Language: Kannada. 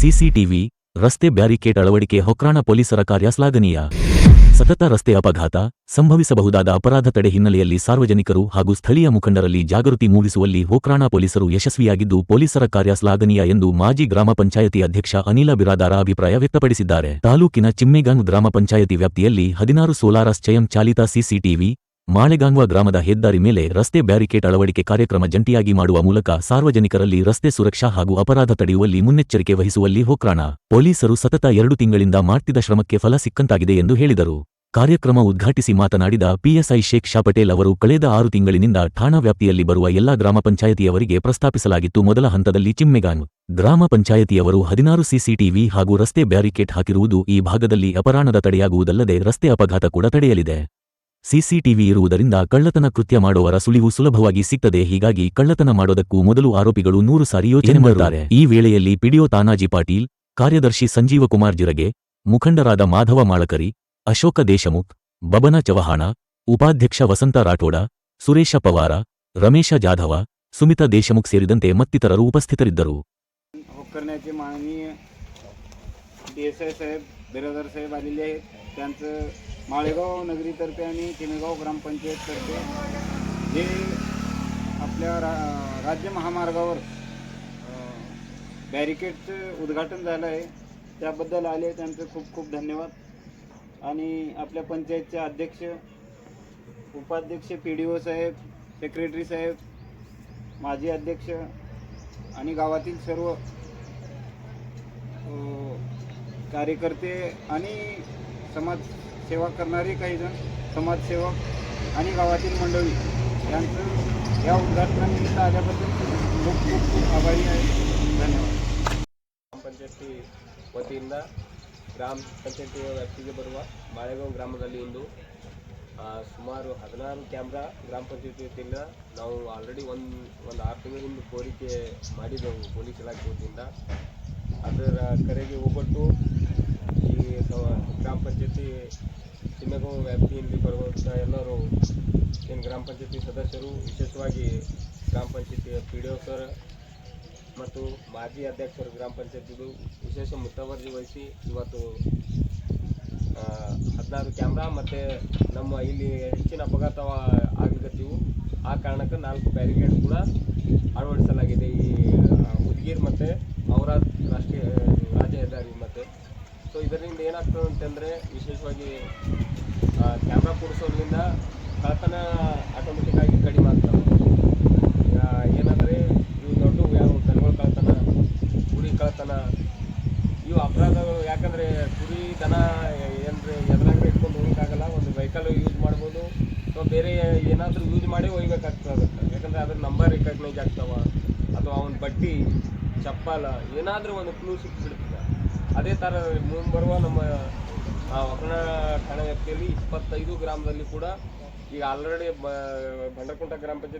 ಸಿಸಿಟಿವಿ, ರಸ್ತೆ ಬ್ಯಾರಿಕೇಡ್ ಅಳವಡಿಕೆ ಹೊಕ್ರಾಣ ಪೊಲೀಸರ ಕಾರ್ಯ ಶ್ಲಾಘನೀಯ. ಸತತ ರಸ್ತೆ ಅಪಘಾತ ಸಂಭವಿಸಬಹುದಾದ ಅಪರಾಧ ತಡೆ ಹಿನ್ನೆಲೆಯಲ್ಲಿ ಸಾರ್ವಜನಿಕರು ಹಾಗೂ ಸ್ಥಳೀಯ ಮುಖಂಡರಲ್ಲಿ ಜಾಗೃತಿ ಮೂಡಿಸುವಲ್ಲಿ ಹೋಕ್ರಾಣ ಪೊಲೀಸರು ಯಶಸ್ವಿಯಾಗಿದ್ದು ಪೊಲೀಸರ ಕಾರ್ಯ ಶ್ಲಾಘನೀಯ ಎಂದು ಮಾಜಿ ಗ್ರಾಮ ಪಂಚಾಯತಿ ಅಧ್ಯಕ್ಷ ಅನಿಲ ಬಿರಾದಾರ ಅಭಿಪ್ರಾಯ ವ್ಯಕ್ತಪಡಿಸಿದ್ದಾರೆ. ತಾಲೂಕಿನ ಚಿಮ್ಮೆಗಾಂಗ್ ಗ್ರಾಮ ಪಂಚಾಯತಿ ವ್ಯಾಪ್ತಿಯಲ್ಲಿ ಹದಿನಾರು ಸೋಲಾರಸ್ ಸ್ವಯಂ ಚಾಲಿತ ಸಿಸಿಟಿವಿ ಮಾಳೆಗಾಂಗ್ವ ಗ್ರಾಮದ ಹೆದ್ದಾರಿ ಮೇಲೆ ರಸ್ತೆ ಬ್ಯಾರಿಕೇಡ್ ಅಳವಡಿಕೆ ಕಾರ್ಯಕ್ರಮ ಜಂಟಿಯಾಗಿ ಮಾಡುವ ಮೂಲಕ ಸಾರ್ವಜನಿಕರಲ್ಲಿ ರಸ್ತೆ ಸುರಕ್ಷಾ ಹಾಗೂ ಅಪರಾಧ ತಡೆಯುವಲ್ಲಿ ಮುನ್ನೆಚ್ಚರಿಕೆ ವಹಿಸುವಲ್ಲಿ ಹೋಕ್ರಾಣ ಪೊಲೀಸರು ಸತತ ಎರಡು ತಿಂಗಳಿಂದ ಮಾಡ್ತಿದ ಶ್ರಮಕ್ಕೆ ಫಲ ಸಿಕ್ಕಂತಾಗಿದೆ ಎಂದು ಹೇಳಿದರು. ಕಾರ್ಯಕ್ರಮ ಉದ್ಘಾಟಿಸಿ ಮಾತನಾಡಿದ ಪಿಎಸ್ಐ ಶೇಖ್ ಶಾ ಪಟೇಲ್ ಅವರು, ಕಳೆದ ಆರು ತಿಂಗಳಿನಿಂದ ಠಾಣಾ ವ್ಯಾಪ್ತಿಯಲ್ಲಿ ಬರುವ ಎಲ್ಲಾ ಗ್ರಾಮ ಪಂಚಾಯತಿಯವರಿಗೆ ಪ್ರಸ್ತಾಪಿಸಲಾಗಿತ್ತು ಮೊದಲ ಹಂತದಲ್ಲಿ ಚಿಮ್ಮೆಗಾಂಗ್ ಗ್ರಾಮ ಪಂಚಾಯತಿಯವರು ಹದಿನಾರು ಸಿಸಿಟಿವಿ ಹಾಗೂ ರಸ್ತೆ ಬ್ಯಾರಿಕೇಡ್ ಹಾಕಿರುವುದು ಈ ಭಾಗದಲ್ಲಿ ಅಪರಾಧದ ತಡೆಯಾಗುವುದಲ್ಲದೆ ರಸ್ತೆ ಅಪಘಾತ ಕೂಡ ತಡೆಯಲಿದೆ. ಸಿಸಿಟಿವಿ ಇರುವುದರಿಂದ ಕಳ್ಳತನ ಕೃತ್ಯ ಮಾಡುವವರ ಸುಳಿವು ಸುಲಭವಾಗಿ ಸಿಗ್ತದೆ ಹೀಗಾಗಿ ಕಳ್ಳತನ ಮಾಡೋದಕ್ಕೂ ಮೊದಲು ಆರೋಪಿಗಳು ನೂರು ಸಾರಿ ಯೋಚನೆ ಮಾಡುತ್ತಾರೆ ಈ ವೇಳೆಯಲ್ಲಿ ಪಿಡಿಒ ತಾನಾಜಿ ಪಾಟೀಲ್ ಕಾರ್ಯದರ್ಶಿ ಸಂಜೀವಕುಮಾರ್ ಜಿರಗೆ ಮುಖಂಡರಾದ ಮಾಧವ ಮಾಳಕರಿ ಅಶೋಕ ದೇಶಮುಖ್ ಬಬನ ಚವಹಾಣ ಉಪಾಧ್ಯಕ್ಷ ವಸಂತ ರಾಠೋಡ ಸುರೇಶ ಪವಾರ ರಮೇಶ ಜಾಧವ ಸುಮಿತಾ ದೇಶಮುಖ್ ಸೇರಿದಂತೆ ಮತ್ತಿತರರು ಉಪಸ್ಥಿತರಿದ್ದರು करण्याचे माननीय डी एस आय साहेब बिरादर साहेब आलेले आहेत त्यांचं माळेगाव नगरीतर्फे आणि किमेगाव ग्रामपंचायततर्फे हे आपल्या रा राज्य महामार्गावर बॅरिकेडचं उद्घाटन झालं आहे. त्याबद्दल आले त्यांचं खूप खूप धन्यवाद. आणि आपल्या पंचायतचे अध्यक्ष उपाध्यक्ष पी डी ओ साहेब सेक्रेटरी साहेब माजी अध्यक्ष आणि गावातील सर्व कार्यकर्ते आणि समाजसेवा करणारे काही जण समाजसेवक आणि गावातील मंडळी यांचं या उद्घाटनानिमित्त आल्याबद्दल खूप खूप खूप आभारी आहे धन्यवाद ಗ್ರಾಮ ಪಂಚಾಯತಿ ವತಿಯಿಂದ ಗ್ರಾಮ ಪಂಚಾಯತಿ ವ್ಯಾಪ್ತಿಗೆ ಬರುವ ಬಾಳೆಗಾಂವ್ ಗ್ರಾಮದಲ್ಲಿ ಇಂದು ಆ, ಸುಮಾರು ಹದಿನಾರು ಕ್ಯಾಮ್ರಾ ಗ್ರಾಮ ಪಂಚಾಯತಿ ವತಿಯಿಂದ ನಾವು ಆಲ್ರೆಡಿ ಒಂದು ಒಂದು ಆರು ತಿಂಗಳ ಹಿಂದೆ ಕೋರಿಕೆ ಮಾಡಿದ್ದೆವು ಪೊಲೀಸ್ ಇಲಾಖೆ ವತಿಯಿಂದ ಅದರ ಕರೆಗೆ ಹೋಗ್ಬಿಟ್ಟು ಸ- ಗ್ರಾಮ ಪಂಚಾಯತಿ ಚಿನ್ನಗಾಂವ್ ವ್ಯಾಪ್ತಿಯಲ್ಲಿ ಬರುವಂಥ ಎಲ್ಲರೂ ಏನು ಗ್ರಾಮ ಪಂಚಾಯತಿ ಸದಸ್ಯರು, ವಿಶೇಷವಾಗಿ ಗ್ರಾಮ ಪಂಚಾಯತಿಯ ಪಿ ಡಿ ಒ ಸರ್ ಮತ್ತು ಮಾಜಿ ಅಧ್ಯಕ್ಷರು ಗ್ರಾಮ ಪಂಚಾಯತಿದು, ವಿಶೇಷ ಮುತುವರ್ಜಿ ವಹಿಸಿ ಇವತ್ತು ಹದಿನಾರು ಕ್ಯಾಮ್ರಾ ಮತ್ತು ನಮ್ಮ ಇಲ್ಲಿ ಹೆಚ್ಚಿನ ಅಪಘಾತ ಆಗ್ಲಿಕತ್ತಿವು ಆ ಕಾರಣಕ್ಕೆ ನಾಲ್ಕು ಬ್ಯಾರಿಕೇಡ್ ಕೂಡ ಅಳವಡಿಸಲಾಗಿದೆ ಈ ಉದ್ಗೀರ್ ಮತ್ತು ಔರಾದ್ ರಾಷ್ಟ್ರೀಯ ರಾಜ್ಯ ಹೆದ್ದಾರಿ ಮತ್ತು ಸೊ ಇದರಿಂದ ಏನಾಗ್ತದೆ ಅಂತಂದರೆ ವಿಶೇಷವಾಗಿ ಕ್ಯಾಮ್ರಾ ಕೂಡಿಸೋದ್ರಿಂದ ಕಳ್ತನ ಆಟೋಮೆಟಿಕ್ ಆಗಿ ಕಡಿಮೆ ಆಗ್ತವೆ ಏನಂದರೆ ಇವು ದೊಡ್ಡ ಯಾವ ದನಗಳ ಕಳ್ತನ ಕುರಿ ಕಳ್ತನ, ಇವು ಅಪರಾಧಗಳು. ಯಾಕಂದರೆ ಕುರಿ ದನ, ಏನ್ರಿ ಎದುರಾಗ ಇಟ್ಕೊಂಡು ಹೋಗೋಕ್ಕಾಗಲ್ಲ, ಒಂದು ವೆಹಿಕಲ್ ಯೂಸ್ ಮಾಡ್ಬೋದು. ಅಥವಾ ಬೇರೆ ಏನಾದರೂ ಯೂಸ್ ಮಾಡಿ ಒಯ್ಬೇಕಾಗ್ತದೆ ಯಾಕಂದರೆ ಅದ್ರ ನಂಬರ್ ರಿಕಗ್ನೈಸ್ ಆಗ್ತಾವ. ಅಥವಾ ಅವನ ಬಟ್ಟಿ ಚಪ್ಪಲ, ಏನಾದರೂ ಒಂದು ಕ್ಲೂ ಸಿಕ್ಕಿಬಿಡ್ತದೆ ಅದೇ ಥರ ಮುಂಬರುವ ನಮ್ಮ ಠಾಣೆ ಠಾಣಾ ವ್ಯಾಪ್ತಿಯಲ್ಲಿ ಇಪ್ಪತ್ತೈದು ಗ್ರಾಮದಲ್ಲಿ ಕೂಡ ಈಗ ಆಲ್ರೆಡಿ ಬಂಡರಕುಂಟ ಗ್ರಾಮ ಪಂಚಾಯತ್